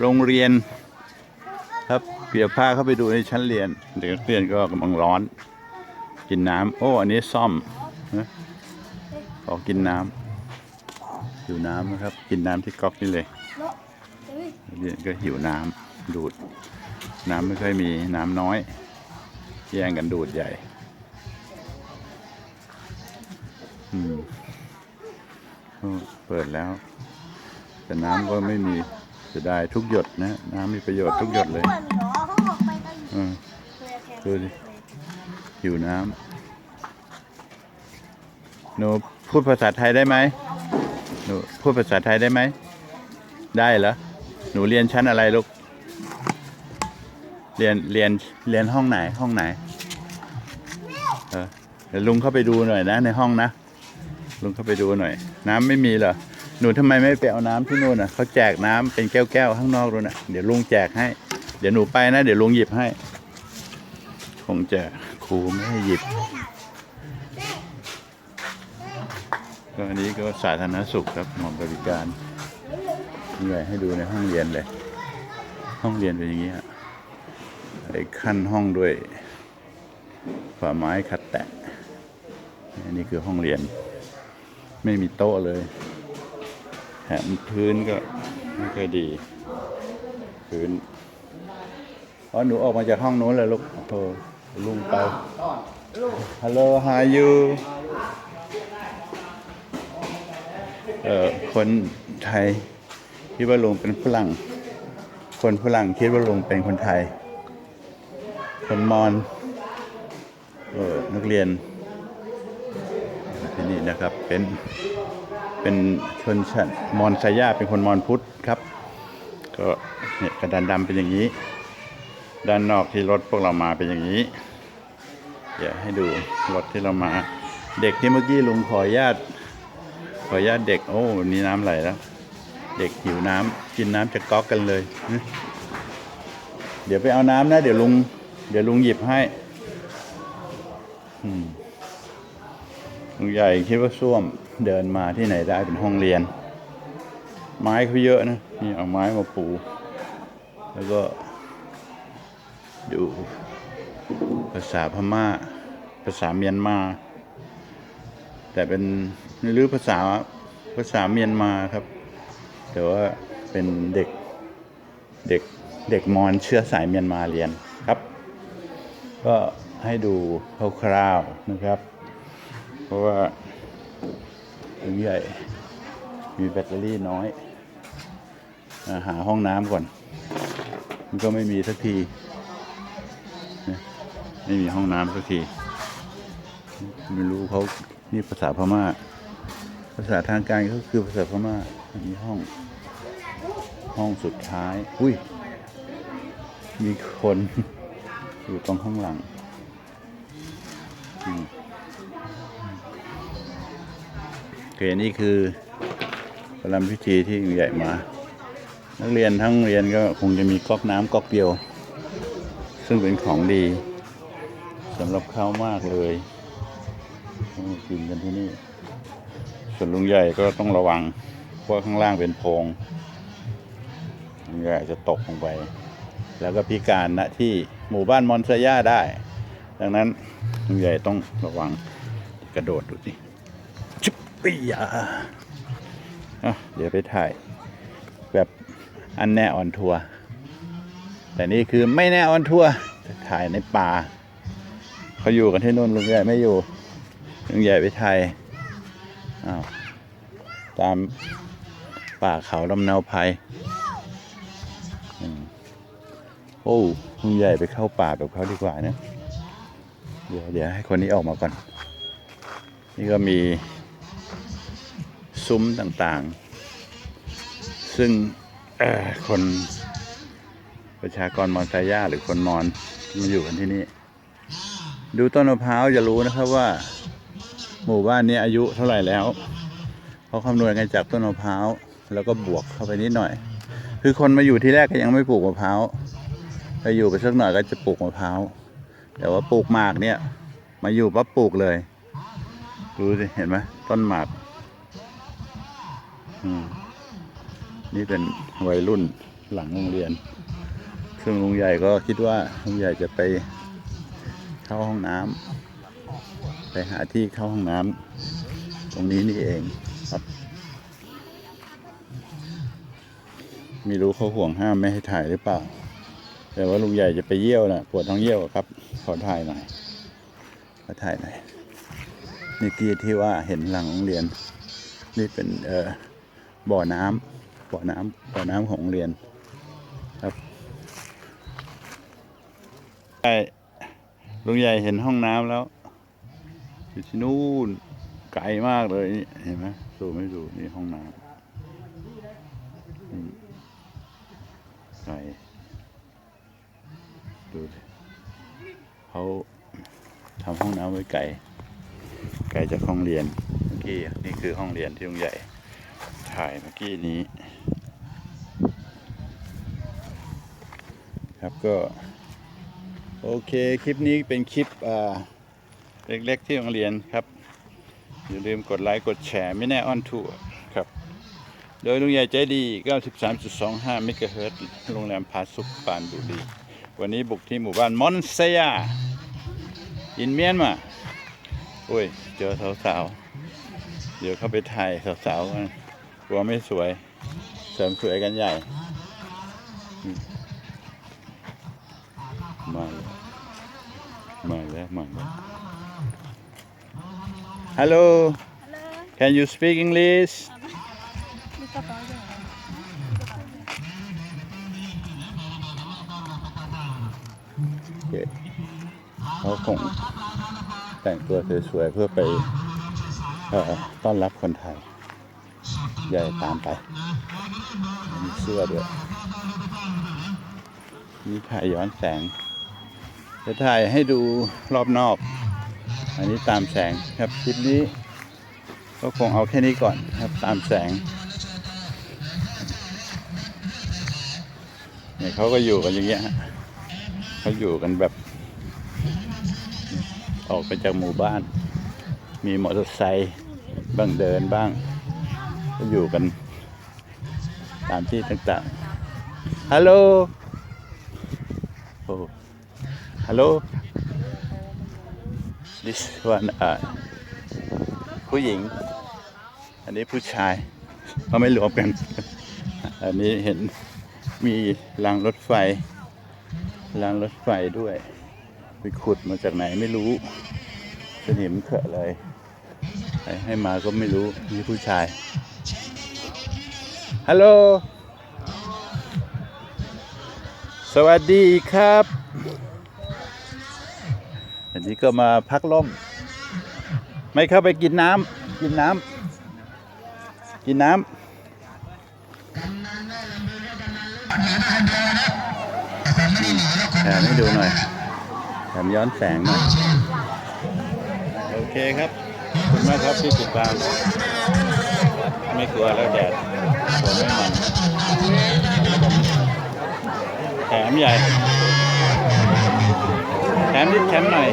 โรงเรียน ครับเดี๋ยวพาเข้าไปดูในชั้นเรียนเด็กนักเรียนก็กำลังร้อน กินน้ำโอ้อันนี้ซ่อมนะขอกินน้ำหิวน้ำนะครับ กินน้ำที่ก๊อกนี่เลยเนาะเฮ้ยนักเรียนก็หิวน้ำดูด น้ำไม่ค่อยมีน้ำน้อย แย่งกันดูดใหญ่เปิดแล้ว แต่น้ำก็ไม่มี เสียดายทุกหยดนะน้ำมีประโยชน์ทุกหยดเลยพวกมีหรอเขาออกไปก็อยู่อืมดูดิหิวน้ำหนูพูดภาษาไทยได้ไหมหนูพูดภาษาไทยได้ไหม ได้เหรอ หนูเรียนชั้นอะไรลูก เรียน เรียน เรียนห้องไหน ห้องไหน เออเดี๋ยวลุงเข้าไปดูหน่อยนะ ในห้องนะ ลุงเข้าไปดูหน่อย น้ำไม่มีเหรอ หนูทำไมไม่ไปเอาน้ำที่นู่นอะเขาแจกน้ำเป็นแก้วๆข้างนอกด้วยนะเดี๋ยวลุงแจกให้ เดี๋ยวหนูไปนะ เดี๋ยวลุงหยิบให้ คงจะครูไม่ให้หยิบก็อันนี้ก็สาธารณสุขครับหมอบริการนี่ไงให้ดูในห้องเรียนเลย ห้องเรียนเป็นอย่างนี้ฮะไอ้ขั้นห้องด้วยฝาไม้ขัดแตะอันนี้คือห้องเรียน ไม่มีโต๊ะเลย แถมพื้นก็ไม่ค่อยดี พื้นอ๋อหนูออกมาจากห้องนู้นเลยลูกโอ้ลุงไปฮัลโหล how are you เอ่อคนไทยคิดว่าลุงเป็นฝรั่ง คนฝรั่งคิดว่าลุงเป็นคนไทย คนมอญเออนักเรียนที่นี่นะครับเป็น เป็นชนชั้นมอญสายาเป็นคนมอญพุทธครับ ก็เนี่ยกระดานดำเป็นอย่างนี้ ด้านนอกที่รถพวกเรามาเป็นอย่างนี้ เดี๋ยวให้ดูรถที่เรามา เด็กที่เมื่อกี้ลุงขอญาตขออนุญาติเด็กโอ้นี่น้ำไหลแล้ว เด็กหิวน้ำกินน้ำจะก๊อกกันเลย เดี๋ยวไปเอาน้ำนะ เดี๋ยวลุงเดี๋ยวลุงหยิบให้ อืม ลุงใหญ่คิดว่าส้วมเดินมาที่ไหนได้เป็นห้องเรียน ไม้เขาเยอะนะนี่เอาไม้มาปู แล้วก็ดูภาษาพม่า ภาษาเมียนมา แต่เป็นไม่รู้ภาษาภาษาเมียนมาครับ แต่ว่าเป็นเด็กเด็กเด็กมอญเชื้อสายเมียนมาเรียนครับ ก็ให้ดูคร่าวๆนะครับ เพราะว่าถึงใหญ่ มีแบตเตอรี่น้อยอาหาห้องน้ำก่อน มันก็ไม่มีสักที ไม่มีห้องน้ำสักที ไม่รู้เขานี่ภาษาพม่า ภาษาทางการก็คือภาษาพม่าอันนี้ห้อง ห้องสุดท้าย อุ้ย มีคนอยู่ตรงข้างหลังอืม เคนี่คือประลำพิธีที่ใหญ่มา นักเรียนทั้งเรียนก็คงจะมีก๊อกน้ำก๊อกเดียว ซึ่งเป็นของดีสำหรับเขามากเลยกินกันที่นี่ ส่วนลุงใหญ่ก็ต้องระวังเพราะข้างล่างเป็นโพรงลุงใหญ่จะตกลงไป แล้วก็พิการณที่หมู่บ้านมอนซาย่าได้ ดังนั้นลุงใหญ่ต้องระวังกระโดดดูสิ ปียาอะเดี๋ยวไปถ่าย แบบอันแน่ออนทัวร์แต่นี่คือไม่แน่ออนทัวร์ถ่ายในป่าเขาอยู่กันที่นู่นลุงใหญ่ไม่อยู่ลุงใหญ่ไปถ่ายอ้าวตามป่าเขาลำเนาภัยโอ้ลุงใหญ่ไปเข้าป่าแบบเขาดีกว่านะเดี๋ยวเดี๋ยวให้คนนี้ออกมาก่อน นี่ก็มี ซุ้มต่างๆ ซึ่งคนประชากรมอญซาย่าหรือคนมอญมาอยู่กันที่นี่ ดูต้นมะพร้าวจะรู้นะครับว่า หมู่บ้านนี้อายุเท่าไหร่แล้วเขาคำนวณกันจากต้นมะพร้าวแล้วก็บวกเข้าไปนิดหน่อย คือคนมาอยู่ที่แรกก็ยังไม่ปลูกมะพร้าวไปอยู่ไปสักหน่อยก็จะปลูกมะพร้าวแต่ว่าปลูกหมากเนี่ย มาอยู่ปั๊บปลูกเลย ดูสิเห็นไหมต้นหมาก นี่เป็นวัยรุ่นหลังโรงเรียน ซึ่งลุงใหญ่ก็คิดว่าลุงใหญ่จะไปเข้าห้องน้ำไปหาที่เข้าห้องน้ำตรงนี้นี่เองครับไม่รู้เขาห่วงห้ามไม่ให้ถ่ายหรือเปล่า แต่ว่าลุงใหญ่จะไปเยี่ยวนะปวดท้องเยี่ยวครับ ขอถ่ายหน่อยขอถ่ายหน่อยนี่กี้ที่ว่าเห็นหลังโรงเรียน นี่เป็นเอ่อ บ่อน้ำบ่อน้ำบ่อน้ำของโรงเรียนครับใช่ลุงใหญ่เห็นห้องน้ำแล้วอยู่ที่นู่นไกลมากเลยเห็นไหมสูไม่ดูนี่ห้องน้ำไกลดูเขาทำห้องน้ำไว้ไกลไกลจากห้องเรียนเมื่อกี้นี่คือห้องเรียนที่ลุงใหญ่ ถ่ายเมื่อกี้นี้ ครับก็ โอเคคลิปนี้เป็นคลิปเล็กๆที่โรงเรียนครับ อย่าลืมกดไลค์กดแชร์ไม่แน่ออนทัวร์ครับ โดยลุงใหญ่ใจดี 93.25เมกะเฮิรตโรงแรมพาสุขปานบุรี วันนี้บุกที่หมู่บ้านมอนเซียอินเมียนมาโอ้ย เจอสาวๆ เดี๋ยวเข้าไปถ่ายสาวๆกัน กลัวไม่สวย เสริมสวยกันใหญ่ มาแล้วมาแล้วมาแล้ว Hello ฮัลโหล Can you speak English เขาคงแต่งตัวสวยๆเพื่อไปออต้อนรับคนไทย ใหญ่ตามไป มีเสื้อด้วย มีถ่ายย้อนแสง จะถ่ายให้ดูรอบนอก อันนี้ตามแสงครับคลิปนี้ ก็คงเอาแค่นี้ก่อนครับตามแสง เนี่ยเขาก็อยู่กันอย่างเงี้ยฮะเขาอยู่กันแบบ ออกไปจากหมู่บ้าน มีมอเตอร์ไซค์บ้างเดินบ้าง ก็อยู่กันตามที่ต่างๆ ฮัลโหล โอ้ ฮัลโหล this one อ่าผู้หญิง อันนี้ผู้ชายเขาไม่รวมกัน อันนี้เห็นมีรางรถไฟ รางรถไฟด้วย ไปขุดมาจากไหนไม่รู้สนิมเถอะเลยใครให้มาก็ไม่รู้ นี่ผู้ชาย ฮัลโหล สวัสดีครับ อันนี้ก็มาพักล่ม ไม่เข้าไปกินน้ำกินน้ำกินน้ำแถมให้ดูหน่อยแถมย้อนแสงหน่อย โอเคครับ ขอบคุณมากครับที่ติดตาม ไม่กลัวแล้วแดดผมไม่มันแถมใหญ่ แถมนิดแถมหน่อย